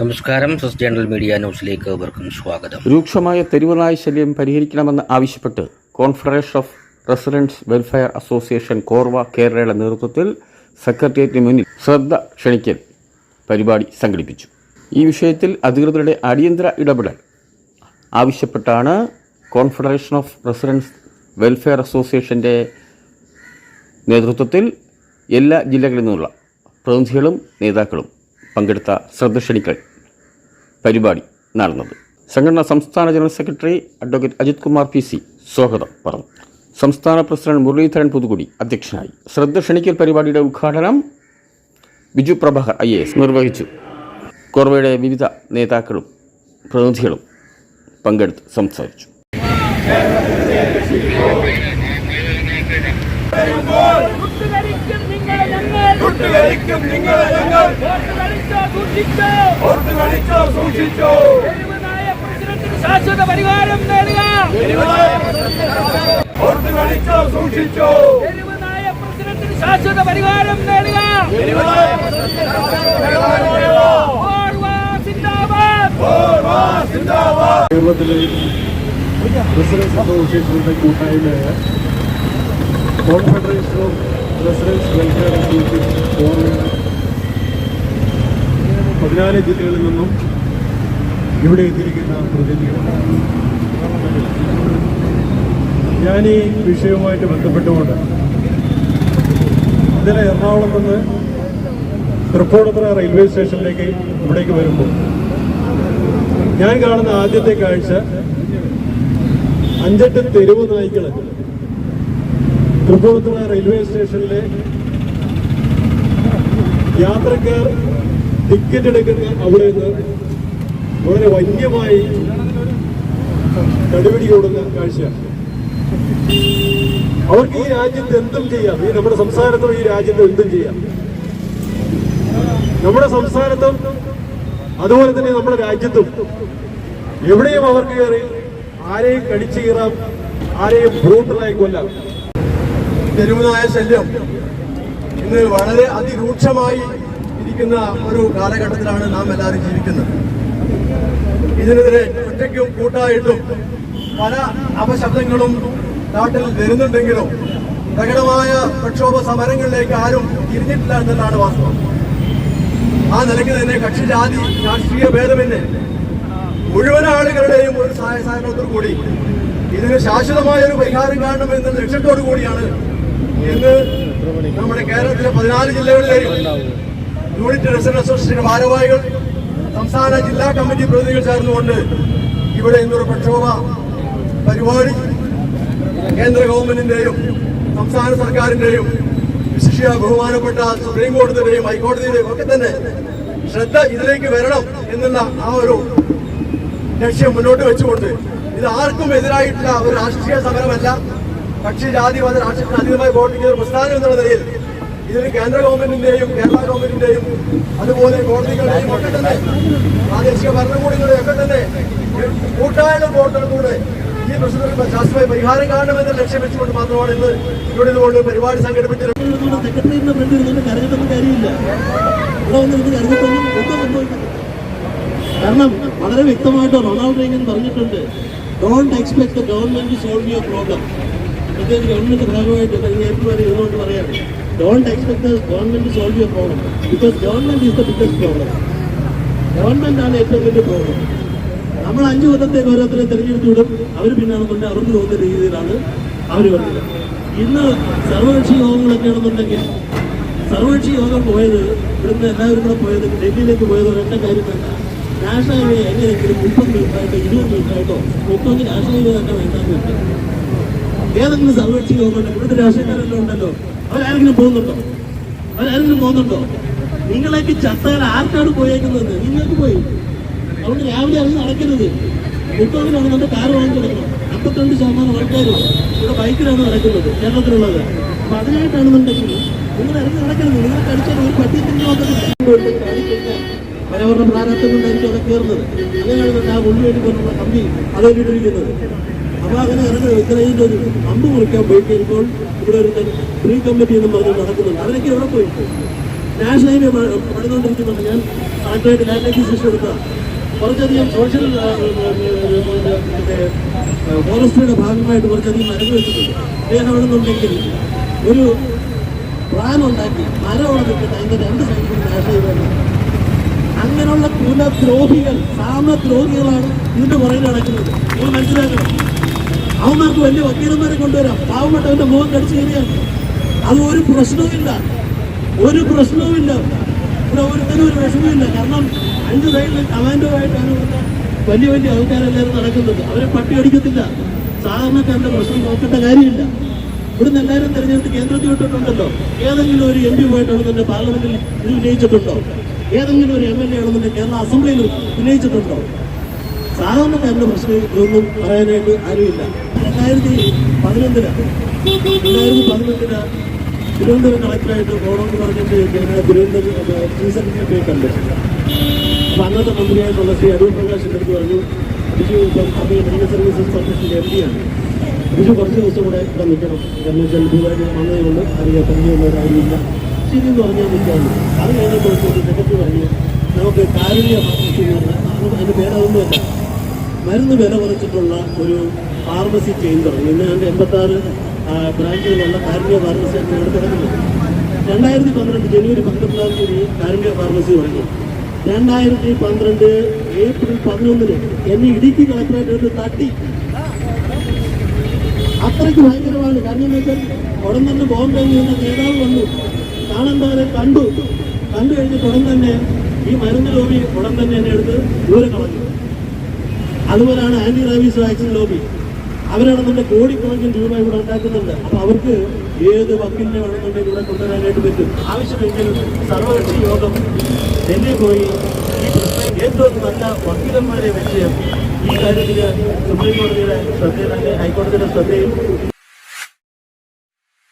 നമസ്കാരം സസ് journal media ന്യൂസിലേക്ക് ഏവർക്കും സ്വാഗതം. രൂക്ഷമായ തെരുവുനായ ശല്യം പരിഹരിക്കണമെന്ന് ആവശ്യപ്പെട്ട് confederation of residents welfare association Korwa കേരളയുടെ നേതൃത്വത്തിൽ സെക്രട്ടേറിയറ്റിന് മുന്നിൽ ശ്രദ്ധ ക്ഷണിക്കൽ പരിപാടി സംഘടിപ്പിച്ചു. ഈ വിഷയത്തിൽ അധികൃതരുടെ അടിയന്തര ഇടപെടൽ ആവശ്യപ്പെട്ടാണ് കോൺഫെഡറേഷൻ ഓഫ് റെസിഡൻസ് വെൽഫെയർ അസോസിയേഷന്റെ നേതൃത്വത്തിൽ എല്ലാ ജില്ലകളിൽ നിന്നുള്ള പ്രതിനിധികളും നേതാക്കളും പങ്കെടുത്ത ശ്രദ്ധക്ഷണിക്കൽ പരിപാടി നടന്നത്. സംഘടന സംസ്ഥാന general secretary advocate Ajith Kumar P C സ്വാഗതം പറഞ്ഞു. സംസ്ഥാന പ്രസിഡന്റ് മുരളീധരൻ പുതുക്കുടി അധ്യക്ഷനായി. ശ്രദ്ധ ക്ഷണിക്കൽ പരിപാടിയുടെ ഉദ്ഘാടനം Biju Prabhakar I A S നിർവഹിച്ചു. കോർവയുടെ വിവിധ നേതാക്കളും പ്രതിനിധികളും പങ്കെടുത്ത് സംസാരിച്ചു. ഒട്ടുകളിക്കും നിങ്ങൾ ഞങ്ങൾ. സൂക്ഷിച്ചോ സൂക്ഷിച്ചോ. ശാശ്വത പരിഹാരം നേടുക ഓർത്തു കളിച്ചോ സൂക്ഷിച്ചോ. ശാശ്വത പരിഹാരം നേടുക കേരളത്തിലെ പ്രസിഡന്റ് അസോസിയേഷനുടെ കൂട്ടായ്മയായ കോൺഫെഡറേഷൻ ഓഫ് പതിനാല് ജില്ലകളിൽ നിന്നും ഇവിടെ എത്തിയിരിക്കുന്ന പ്രതിനിധികൾ. ഞാൻ ഈ വിഷയവുമായിട്ട് ബന്ധപ്പെട്ടുകൊണ്ട് ഇന്നലെ എറണാകുളത്ത് നിന്ന് തൃപ്പൂണിത്തുറ റെയിൽവേ സ്റ്റേഷനിലേക്ക് ഇവിടേക്ക് വരുമ്പോൾ ഞാൻ കാണുന്ന ആദ്യത്തെ കാഴ്ച അഞ്ചെട്ട് തെരുവ് നായ്ക്കൾ. തൃപ്പൂണിത്തുറ റെയിൽവേ സ്റ്റേഷനിലെ യാത്രക്കാർ ടിക്കറ്റ് എടുക്കുന്ന അവിടെ നിന്ന് വളരെ വന്യമായി കടുപിടി ഓടുന്ന കാഴ്ചയാണ് അവർക്ക് ഈ രാജ്യത്ത് എന്തും ചെയ്യാം. ഈ നമ്മുടെ സംസ്ഥാനത്തും ഈ രാജ്യത്ത് എന്തും ചെയ്യാം. നമ്മുടെ സംസ്ഥാനത്തും അതുപോലെ തന്നെ നമ്മുടെ രാജ്യത്തും എവിടെയും അവർക്ക് കയറി ആരെയും കടിച്ചു കീറാം ആരെയും ബ്രൂട്ടലായി കൊല്ലാം. തെരുവുനായ ശല്യം ഇന്ന് വളരെ അതിരൂക്ഷമായി ഇരിക്കുന്ന ഒരു കാലഘട്ടത്തിലാണ് നാം എല്ലാവരും ജീവിക്കുന്നത്. ഇതിനെതിരെ ഒറ്റയ്ക്കും കൂട്ടായിട്ടും പല അപശബ്ദങ്ങളും നാട്ടിൽ വരുന്നുണ്ടെങ്കിലും പ്രകടമായ പ്രക്ഷോഭ സമരങ്ങളിലേക്ക് ആരും തിരിഞ്ഞിട്ടില്ല എന്നുള്ളതാണ് വാസ്തവം. ആ നിലയ്ക്ക് തന്നെ കക്ഷിജാതി രാഷ്ട്രീയ ഭേദമെന്നെ മുഴുവൻ ആളുകളുടെയും ഒരു സഹായ സഹകരണത്തോടു കൂടി ഇതിന് ശാശ്വതമായ ഒരു പരിഹാരം കാണണം എന്ന ലക്ഷ്യത്തോടു കൂടിയാണ് ഇന്ന് നമ്മുടെ കേരളത്തിലെ പതിനാല് ജില്ലകളിലെയും യൂണിറ്റ് റെസിഡന്റ് അസോസിയേഷൻ ഭാരവാഹികൾ സംസ്ഥാന ജില്ലാ കമ്മിറ്റി പ്രതിനിധികൾ ചേർന്നുകൊണ്ട് ഇവിടെ ഇന്നൊരു പ്രക്ഷോഭ പരിപാടി കേന്ദ്ര ഗവൺമെന്റിന്റെയും സംസ്ഥാന സർക്കാരിന്റെയും വിശിഷ്യ ബഹുമാനപ്പെട്ട സുപ്രീം കോടതിയുടെയും ഹൈക്കോടതിയുടെയും ഒക്കെ തന്നെ ശ്രദ്ധ ഇതിലേക്ക് വരണം എന്നുള്ള ആ ഒരു ലക്ഷ്യം മുന്നോട്ട് വെച്ചുകൊണ്ട് ഇത് ആർക്കും എതിരായിട്ടുള്ള ഒരു രാഷ്ട്രീയ സമരമല്ല. കക്ഷി ജാതി മത രാഷ്ട്രീയത്തിന് അതീതമായി പ്രവർത്തിക്കുന്ന ഒരു പ്രസ്ഥാനം എന്നുള്ള നിലയിൽ ഇതിന് കേന്ദ്ര ഗവൺമെന്റിന്റെയും കേരള ഗവൺമെന്റിന്റെയും അതുപോലെ കോടതികളുടെയും ഒക്കെ തന്നെ പ്രാദേശിക ഭരണകൂടങ്ങളുടെയും ഒക്കെ തന്നെ കൂട്ടായ പ്രവർത്തനത്തിലൂടെ ഈ പ്രശ്നത്തിന് ശാസ്ത്രമായി പരിഹാരം കാണണമെന്ന് ലക്ഷ്യം വെച്ചുകൊണ്ട് മാത്രമാണ് ഇന്ന് ഇവിടെ ഇതുകൊണ്ട് പരിപാടി സംഘടിപ്പിച്ചത് കാരണം വളരെ വ്യക്തമായിട്ട് റൊണാൾഡ് റീഗൻ പറഞ്ഞിട്ടുണ്ട് don't expect the government solve your problem പ്രത്യേകിച്ച് ഗവൺമെന്റ് ഭാഗമായിട്ട് വരെ ഇരുന്നുകൊണ്ട് പറയാണ് don't expect government solve your problem because government is the biggest problem government ആണ് ഏറ്റവും വലിയ പ്രോബ്ലം നമ്മൾ അഞ്ചു കൊല്ലത്തേക്ക് ഓരോരുത്തരെ തിരഞ്ഞെടുത്ത് വിടും. അവർ പിന്നാണെന്നുണ്ട് അവർക്ക് തോന്നുന്ന രീതിയിലാണ് അവർ പറഞ്ഞത് ഇന്ന് സർവകക്ഷി യോഗങ്ങളൊക്കെ ആണെന്നുണ്ടെങ്കിൽ സർവകക്ഷി യോഗം പോയത് ഇവിടുന്ന് എല്ലാവരും കൂടെ പോയത് ഡൽഹിയിലേക്ക് പോയത് ഒരൊറ്റ കാര്യം രാഷ്ട്രീയ നാഷണൽ എങ്ങനെയെങ്കിലും മുപ്പത് മിനിറ്റായിട്ടോ ഇരുപത് മിനിറ്റായിട്ടോ മുപ്പത് ഹൈവേ തന്നെ വേണ്ടാന്ന് വെച്ചു ഏതെങ്കിലും സർവകക്ഷി യോഗം ഉണ്ടോ ഇവിടുത്തെ രാഷ്ട്രീയക്കാരെല്ലാം ഉണ്ടല്ലോ. അവരാരെങ്കിലും പോകുന്നുണ്ടോ? അവരാരെങ്കിലും പോകുന്നുണ്ടോ? നിങ്ങളേക്ക് ചത്താൽ ആർക്കാണ് പോയേക്കുന്നത്? നിങ്ങൾക്ക് പോയി. അതുകൊണ്ട് രാവിലെ അത് നടക്കരുത്. മുപ്പതിനാണ് നമ്മുടെ കാർ വാങ്ങി കൊടുക്കണം അമ്പത്തിരണ്ട് ശതമാനം ആൾക്കാർ ഇവിടെ ബൈക്കിലാണ് നടക്കുന്നത് കേരളത്തിലുള്ളത്. അപ്പൊ അതിനായിട്ടാണെന്നുണ്ടെങ്കിൽ നിങ്ങൾ ഇറങ്ങി നടക്കരുത്. നിങ്ങൾ കടിച്ചാൽ ഒരു പട്ടിയത്തിന്റെ പര്യാവരണ പ്രാരാബ്ദം കൊണ്ടായിരിക്കും അവിടെ കയറുന്നത് അങ്ങനെയാണ് ആ ഉള്ളിലേക്ക് കമ്പി അതിലിട്ടിരിക്കുന്നത് അപ്പൊ അങ്ങനെ ഇറങ്ങി ഇത്രയും ഒരു അമ്പ് മുറിക്കാൻ പോയി കഴിയുമ്പോൾ ഇവിടെ ഒരു പ്രീ കമ്മിറ്റി എന്ന് പറഞ്ഞ് നടക്കുന്നുണ്ട്. അവരൊക്കെ എവിടെ പോയി? നാഷണൽ ഹൈവേ പണിതുകൊണ്ടിരിക്കുന്നുണ്ട്. ഞാൻ കളക്ടറേറ്റ് ലാൻഡ് അക്വിസിഷൻ എടുത്ത. കുറച്ചധികം സോഷ്യൽ ഫോറസ്റ്റിയുടെ ഭാഗമായിട്ട് കുറച്ചധികം മരം വെച്ചിട്ടുണ്ട്. അദ്ദേഹം നിന്നുണ്ടെങ്കിൽ ഒരു പ്ലാൻ ഉണ്ടാക്കി. മരം അവിടെ നിൽക്കട്ടെ അതിന്റെ രണ്ട് സൈഡിലും നാഷണൽ ഹൈവേ. അങ്ങനെയുള്ള കുലദ്രോഹികൾ സാമദ്രോഹികളാണ് ഇതിന്റെ പുറകിൽ നടക്കുന്നത്. നിങ്ങൾ മനസ്സിലാക്കണം. അവന്മാർക്ക് വലിയ വക്കീലന്മാരെ കൊണ്ടുവരാം. പാവപ്പെട്ടവന്റെ മുഖം കടിച്ചു കയറിയാൽ അത് ഒരു പ്രശ്നവുമില്ല. ഒരു പ്രശ്നവുമില്ല. ഇവിടെ ഒരു വിഷമമില്ല കാരണം അഞ്ച് സൈഡിൽ കമാൻഡോ ആയിട്ടാണ് ഇവിടുത്തെ വലിയ വലിയ ആൾക്കാരെല്ലാവരും നടക്കുന്നത്. അവരെ പട്ടി അടിക്കത്തില്ല. സാധാരണക്കാരുടെ പ്രശ്നം നോക്കേണ്ട കാര്യമില്ല. ഇവിടുന്ന് എല്ലാവരും തിരഞ്ഞെടുത്ത് കേന്ദ്രത്തിൽ വിട്ടിട്ടുണ്ടല്ലോ ഏതെങ്കിലും ഒരു എം പി പോയിട്ടാണെന്നുണ്ടെ പാർലമെന്റിൽ ഇത് ഉന്നയിച്ചിട്ടുണ്ടോ? ഏതെങ്കിലും ഒരു എം എൽ എ ആണെന്നുണ്ടെ കേരള അസംബ്ലിയിൽ വിജയിച്ചിട്ടുണ്ടോ സാധാരണക്കാരന്റെ പ്രശ്നം ഇതൊന്നും പറയാനായിട്ട് ആരുമില്ല. രണ്ടായിരത്തി പതിനൊന്നിന് രണ്ടായിരത്തി പതിനൊന്നിന് തിരുവനന്തപുരം കളക്ടറായിട്ട് പോകണമെന്ന് പറഞ്ഞിട്ട് ഞങ്ങൾ തിരുവനന്തപുരം ചീഫ് സെക്രട്ടറി പോയി കണ്ടു. അപ്പൊ അന്നത്തെ മന്ത്രിയായിട്ടുള്ള ശ്രീ അരൂപ് പ്രകാശ് അടുത്ത് പറഞ്ഞു ബിജു ഇപ്പം അഭയ മെഡിക്കൽ സർവീസസ് കോർപ്പറേഷന്റെ എം ഡിയാണ് ബിജു കുറച്ച് ദിവസം കൂടെ ഇവിടെ നിൽക്കണം. എന്ന് വെച്ചാൽ ഇതുവരെ വന്നതുകൊണ്ട് ഉള്ളൂ അറിയാം പരിചയമുള്ളവരാരുമില്ല ശരി എന്ന് പറഞ്ഞാൽ നിൽക്കാറുണ്ട് അത് കഴിഞ്ഞപ്പോൾ ഒരു സെക്രട്ടറി പറഞ്ഞു നമുക്ക് കാരുണ്യ എന്ന് അതിന്റെ പേരതൊന്നുമല്ല. മരുന്ന് വില കുറച്ചിട്ടുള്ള ഒരു ഫാർമസി ചെയിൻ തുടങ്ങി. ഇന്ന് അതിന്റെ എൺപത്താറ് ബ്രാഞ്ചുകളുള്ള കാരുണ്യ ഫാർമസി ആണ് തുടങ്ങുന്നത് രണ്ടായിരത്തി പന്ത്രണ്ട് ജനുവരി പന്ത്രണ്ടാം തീയതി കാരുണ്യ ഫാർമസി തുടങ്ങി. രണ്ടായിരത്തി പന്ത്രണ്ട് ഏപ്രിൽ പതിനൊന്നിന് എന്നെ ഇടുക്കി കളക്ടറേറ്റ് തട്ടി. അത്രയ്ക്ക് ഭയങ്കരമാണ്. കാരണം വെച്ചാൽ ഉടൻ തന്നെ ബോംബെയിൽ നിന്ന് നേതാവ് വന്നു. കാണേണ്ടവരെ കണ്ടു. കണ്ടു കഴിഞ്ഞിട്ട് ഉടൻ തന്നെ ഈ മരുന്ന് ലോബി ഉടൻ തന്നെ എന്നെ എടുത്ത് ദൂരെ കളഞ്ഞു. അതുപോലെയാണ് ആന്റി റാബീസ് വാക്സിൻ ലോബി. അവരാണ് നമ്മുടെ കോടിക്കണക്കിന് രൂപ ഇവിടെ ഉണ്ടാക്കുന്നുണ്ട്. അപ്പൊ അവർക്ക് ഏത് വക്കീലിനെ വേണമെന്നുണ്ടെങ്കിൽ ഇവിടെ കൊണ്ടുവരാനായിട്ട് പറ്റും. ആവശ്യമെങ്കിൽ സർവകക്ഷി യോഗം ഡൽഹി പോയി ഈ പ്രശ്നം ഏറ്റവും നല്ല വക്കീലന്മാരെ വെച്ച് ഈ കാര്യത്തിൽ സുപ്രീം കോടതിയുടെ ശ്രദ്ധയിൽ അല്ലെങ്കിൽ ഹൈക്കോടതിയുടെ ശ്രദ്ധയിൽ